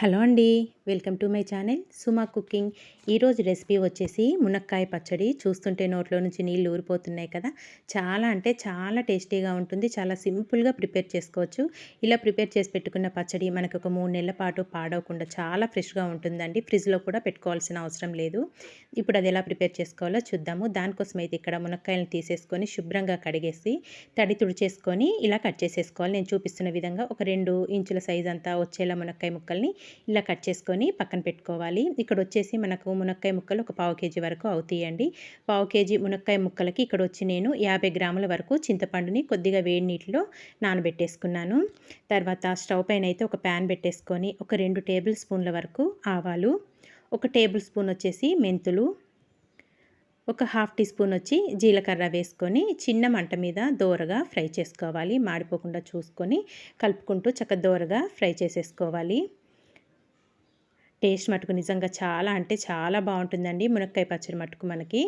Hello అండి welcome to my channel Suma cooking. ఈరోజు recipe వచ్చేసి మునక్కాయ పచ్చడి. చూస్తుంటే నోట్లో నుంచి నీళ్ళు ఊరిపోతున్నాయి కదా. చాలా అంటే చాలా టేస్టీగా ఉంటుంది. చాలా సింపుల్గా ప్రిపేర్ చేసుకోవచ్చు. ఇలా ప్రిపేర్ చేసి పెట్టుకున్న పచ్చడి మనకు ఒక మూడు నెలల పాటు పాడవకుండా చాలా ఫ్రెష్గా ఉంటుందండి. ఫ్రిడ్జ్లో కూడా పెట్టుకోవాల్సిన అవసరం లేదు. ఇప్పుడు అది ఎలా ప్రిపేర్ చేసుకోవాలో చూద్దాము. దానికోసం అయితే ఇక్కడ మునక్కాయలను తీసేసుకొని శుభ్రంగా కడిగేసి తడి తుడిచేసుకొని ఇలా కట్ చేసేసుకోవాలి. నేను చూపిస్తున్న విధంగా ఒక రెండు ఇంచుల సైజ్ అంతా వచ్చేలా మునక్కాయ ముక్కల్ని ఇలా కట్ చేసుకొని పక్కన పెట్టుకోవాలి. ఇక్కడ వచ్చేసి మనకు మునక్కాయ ముక్కలు ఒక పావు కేజీ వరకు అవుతాయండి. పావు కేజీ మునక్కాయ ముక్కలకి ఇక్కడ వచ్చి నేను యాభై గ్రాముల వరకు చింతపండుని కొద్దిగా వేడి నీటిలో నానబెట్టేసుకున్నాను. తర్వాత స్టవ్ పైన అయితే ఒక ప్యాన్ పెట్టేసుకొని ఒక రెండు టేబుల్ స్పూన్ల వరకు ఆవాలు ఒక టేబుల్ స్పూన్ వచ్చేసి మెంతులు ఒక హాఫ్ టీ స్పూన్ వచ్చి జీలకర్ర వేసుకొని చిన్న మంట మీద దోరగా ఫ్రై చేసుకోవాలి. మాడిపోకుండా చూసుకొని కలుపుకుంటూ చక్క దోరగా ఫ్రై చేసేసుకోవాలి. టేస్ట్ మటుకు నిజంగా చాలా అంటే చాలా బాగుంటుందండి. మునక్కాయ పచ్చడి మటుకు మనకి.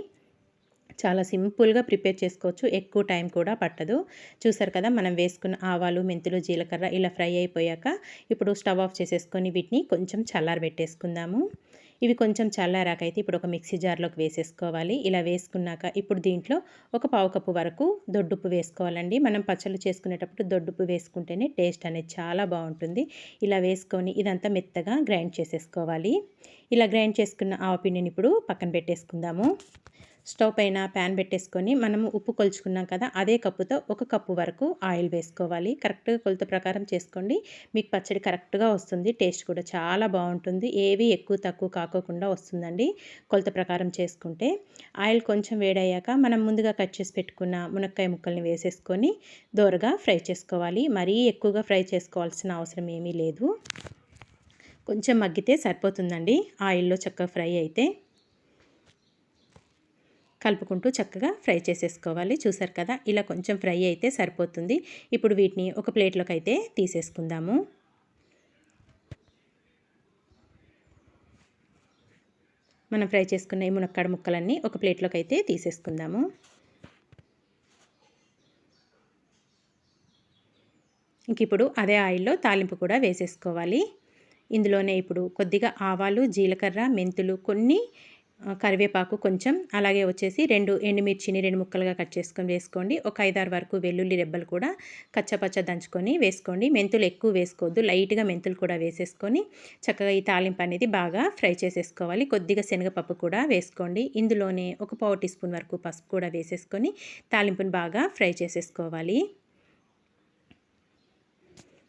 చాలా సింపుల్గా ప్రిపేర్ చేసుకోవచ్చు. ఎక్కువ టైం కూడా పట్టదు. చూసారు కదా మనం వేసుకున్న ఆవాలు మెంతులు జీలకర్ర ఇలా ఫ్రై అయిపోయాక ఇప్పుడు స్టవ్ ఆఫ్ చేసేసుకొని వీటిని కొంచెం చల్లారి పెట్టేసుకుందాము ఇవి కొంచెం చల్లారాకైతే ఇప్పుడు ఒక మిక్సీ జార్లోకి వేసేసుకోవాలి. ఇలా వేసుకున్నాక ఇప్పుడు దీంట్లో ఒక పావు కప్పు వరకు దొడ్డుప్పు వేసుకోవాలండి. మనం పచ్చళ్ళు చేసుకునేటప్పుడు దొడ్డుప్పు వేసుకుంటేనే టేస్ట్ అనేది చాలా బాగుంటుంది. ఇలా వేసుకొని ఇదంతా మెత్తగా గ్రైండ్ చేసేసుకోవాలి. ఇలా గ్రైండ్ చేసుకున్న ఆవపిండిని ఇప్పుడు పక్కన పెట్టేసుకుందాము. స్టవ్ పైన ప్యాన్ పెట్టేసుకొని మనము ఉప్పు కొలుచుకున్నాం కదా అదే కప్పుతో ఒక కప్పు వరకు ఆయిల్ వేసుకోవాలి. కరెక్ట్గా కొలత ప్రకారం చేసుకోండి. మీకు పచ్చడి కరెక్ట్గా వస్తుంది. టేస్ట్ కూడా చాలా బాగుంటుంది. ఏవి ఎక్కువ తక్కువ కాకోకుండా వస్తుందండి. కొలత ప్రకారం చేసుకుంటే ఆయిల్ కొంచెం వేడయ్యాక మనం ముందుగా కట్ చేసి పెట్టుకున్న మునక్కాయ ముక్కల్ని వేసేసుకొని దోరగా ఫ్రై చేసుకోవాలి. మరీ ఎక్కువగా ఫ్రై చేసుకోవాల్సిన అవసరం ఏమీ లేదు. కొంచెం మగ్గితే సరిపోతుందండి. ఆయిల్లో చక్కగా ఫ్రై అయితే కలుపుకుంటూ చక్కగా ఫ్రై చేసేసుకోవాలి. చూసారు కదా ఇలా కొంచెం ఫ్రై అయితే సరిపోతుంది. ఇప్పుడు వీటిని ఒక ప్లేట్లోకి అయితే తీసేసుకుందాము. మనం ఫ్రై చేసుకున్న ఈ మునక్కాడ ముక్కలన్నీ ఒక ప్లేట్లోకి అయితే తీసేసుకుందాము. ఇంక ఇప్పుడు అదే ఆయిల్లో తాలింపు కూడా వేసేసుకోవాలి. ఇందులోనే ఇప్పుడు కొద్దిగా ఆవాలు జీలకర్ర మెంతులు కొన్ని కరివేపాకు కొంచెం అలాగే వచ్చేసి రెండు ఎండుమిర్చిని రెండు ముక్కలుగా కట్ చేసుకొని వేసుకోండి. ఒక ఐదారు వరకు వెల్లుల్లి రెబ్బలు కూడా కచ్చపచ్చ దంచుకొని వేసుకోండి. మెంతులు ఎక్కువ వేసుకోవద్దు లైట్గా మెంతులు కూడా వేసేసుకొని చక్కగా ఈ తాలింపు అనేది బాగా ఫ్రై చేసేసుకోవాలి. కొద్దిగా శనగపప్పు కూడా వేసుకోండి. ఇందులోనే ఒక పావు టీ స్పూన్ వరకు పసుపు కూడా వేసేసుకొని తాలింపుని బాగా ఫ్రై చేసేసుకోవాలి.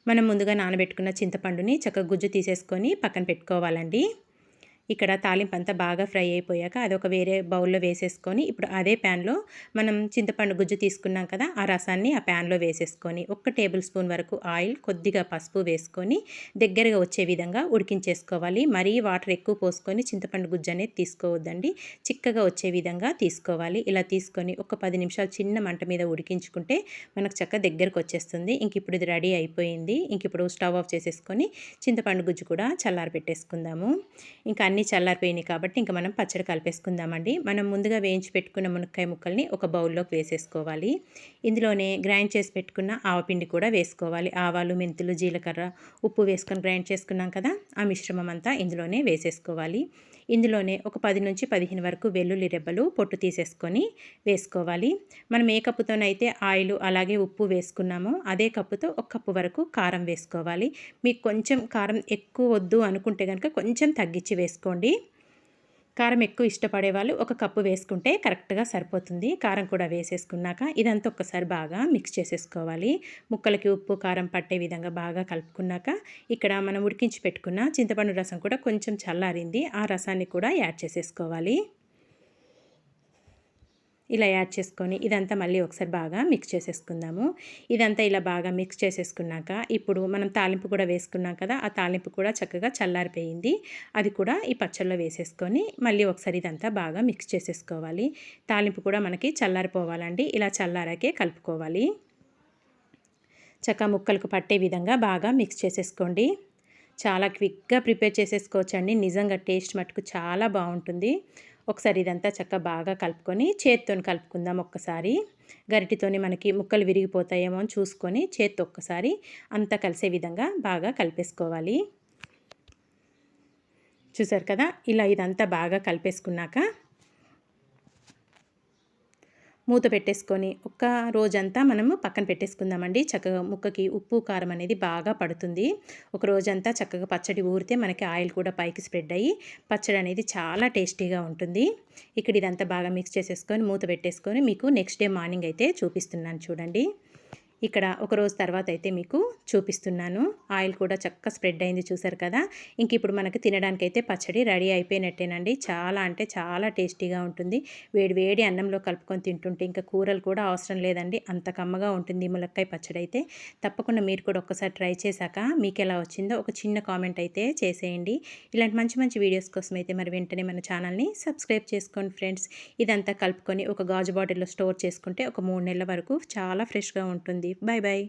మనం ముందుగా నానబెట్టుకున్న చింతపండుని చక్కగా గుజ్జు తీసేసుకొని పక్కన పెట్టుకోవాలండి. ఇక్కడ తాలింపు అంతా బాగా ఫ్రై అయిపోయాక అది ఒక వేరే బౌల్లో వేసేసుకొని ఇప్పుడు అదే ప్యాన్లో మనం చింతపండు గుజ్జు తీసుకున్నాం కదా ఆ రసాన్ని ఆ ప్యాన్లో వేసేసుకొని ఒక్క టేబుల్ స్పూన్ వరకు ఆయిల్ కొద్దిగా పసుపు వేసుకొని దగ్గరగా వచ్చే విధంగా ఉడికించేసుకోవాలి. మరీ వాటర్ ఎక్కువ పోసుకొని చింతపండు గుజ్జు అనేది తీసుకోవద్దండి. చిక్కగా వచ్చే విధంగా తీసుకోవాలి. ఇలా తీసుకొని ఒక పది నిమిషాలు చిన్న మంట మీద ఉడికించుకుంటే మనకు చక్క దగ్గరకు వచ్చేస్తుంది. ఇంక ఇప్పుడు ఇది రెడీ అయిపోయింది. ఇంక ఇప్పుడు స్టవ్ ఆఫ్ చేసేసుకొని చింతపండు గుజ్జు కూడా చల్లారి పెట్టేసుకుందాము ఇంకా అన్ని అన్నీ చల్లారిపోయినాయి కాబట్టి ఇంకా మనం పచ్చడి కలిపేసుకుందామండి. మనం ముందుగా వేయించి పెట్టుకున్న మునక్కాయ ముక్కల్ని ఒక బౌల్లోకి వేసేసుకోవాలి. ఇందులోనే గ్రైండ్ చేసి పెట్టుకున్న ఆవపిండి కూడా వేసుకోవాలి. ఆవాలు మెంతులు జీలకర్ర ఉప్పు వేసుకొని గ్రైండ్ చేసుకున్నాం కదా ఆ మిశ్రమం అంతా ఇందులోనే వేసేసుకోవాలి. ఇందులోనే ఒక పది నుంచి పదిహేను వరకు వెల్లుల్లి రెబ్బలు పొట్టు తీసేసుకొని వేసుకోవాలి. మనం ఏ కప్పుతోనైతే ఆయిల్ అలాగే ఉప్పు వేసుకున్నామో అదే కప్పుతో ఒక కప్పు వరకు కారం వేసుకోవాలి. మీకు కొంచెం కారం ఎక్కువ వద్దు అనుకుంటే కనుక కొంచెం తగ్గించి వేసుకోండి. కారం ఎక్కువ ఇష్టపడే వాళ్ళు ఒక కప్పు వేసుకుంటే కరెక్ట్గా సరిపోతుంది. కారం కూడా వేసేసుకున్నాక ఇదంతా ఒక్కసారి బాగా మిక్స్ చేసేసుకోవాలి. ముక్కలకి ఉప్పు కారం పట్టే విధంగా బాగా కలుపుకున్నాక ఇక్కడ మనం ఉడికించి పెట్టుకున్న చింతపండు రసం కూడా కొంచెం చల్లారింది. ఆ రసాన్ని కూడా యాడ్ చేసేసుకోవాలి. ఇలా యాడ్ చేసుకొని ఇదంతా మళ్ళీ ఒకసారి బాగా మిక్స్ చేసేసుకుందాము. ఇదంతా ఇలా బాగా మిక్స్ చేసేసుకున్నాక ఇప్పుడు మనం తాలింపు కూడా వేసుకున్నాం కదా ఆ తాలింపు కూడా చక్కగా చల్లారిపోయింది. అది కూడా ఈ పచ్చళ్ళలో వేసేసుకొని మళ్ళీ ఒకసారి ఇదంతా బాగా మిక్స్ చేసేసుకోవాలి. తాలింపు కూడా మనకి చల్లారిపోవాలండి. ఇలా చల్లారాకే కలుపుకోవాలి. చక్క ముక్కలకు పట్టే విధంగా బాగా మిక్స్ చేసేసుకోండి. చాలా క్విక్గా ప్రిపేర్ చేసేసుకోవచ్చండి. నిజంగా టేస్ట్ మటుకు చాలా బాగుంటుంది. ఒకసారి ఇదంతా చక్క బాగా కలుపుకొని చేత్తో కలుపుకుందాం ఒక్కసారి. గరిటితోని మనకి ముక్కలు విరిగిపోతాయేమో అని చూసుకొని చేత్తో ఒక్కసారి అంతా కలిసే విధంగా బాగా కలిపేసుకోవాలి. చూసారు కదా? ఇలా ఇదంతా బాగా కలిపేసుకున్నాక మూత పెట్టేసుకొని ఒక్క రోజంతా మనము పక్కన పెట్టేసుకుందామండి. చక్కగా ముక్కకి ఉప్పు కారం అనేది బాగా పడుతుంది. ఒక రోజంతా చక్కగా పచ్చడి ఊరితే మనకి ఆయిల్ కూడా పైకి స్ప్రెడ్ అయ్యి పచ్చడి అనేది చాలా టేస్టీగా ఉంటుంది. ఇక్కడ ఇదంతా బాగా మిక్స్ చేసేసుకొని మూత పెట్టేసుకొని మీకు నెక్స్ట్ డే మార్నింగ్ అయితే చూపిస్తున్నాను చూడండి. ఇక్కడ ఒక రోజు తర్వాత అయితే మీకు చూపిస్తున్నాను. ఆయిల్ కూడా చక్కగా స్ప్రెడ్ అయింది చూసారు కదా. ఇంక ఇప్పుడు మనకు తినడానికి అయితే పచ్చడి రెడీ అయిపోయినట్టేనండి. చాలా అంటే చాలా టేస్టీగా ఉంటుంది. వేడి వేడి అన్నంలో కలుపుకొని తింటుంటే ఇంకా కూరలు కూడా అవసరం లేదండి. అంత కమ్మగా ఉంటుంది ములక్కాయ పచ్చడి అయితే. తప్పకుండా మీరు కూడా ఒక్కసారి ట్రై చేశాక మీకు ఎలా వచ్చిందో ఒక చిన్న కామెంట్ అయితే చేసేయండి. ఇలాంటి మంచి మంచి వీడియోస్ కోసం అయితే మరి వెంటనే మన ఛానల్ని సబ్స్క్రైబ్ చేసుకోండి ఫ్రెండ్స్. ఇదంతా కలుపుకొని ఒక గాజు బాటిల్లో స్టోర్ చేసుకుంటే ఒక మూడు నెలల వరకు చాలా ఫ్రెష్గా ఉంటుంది. Bye bye.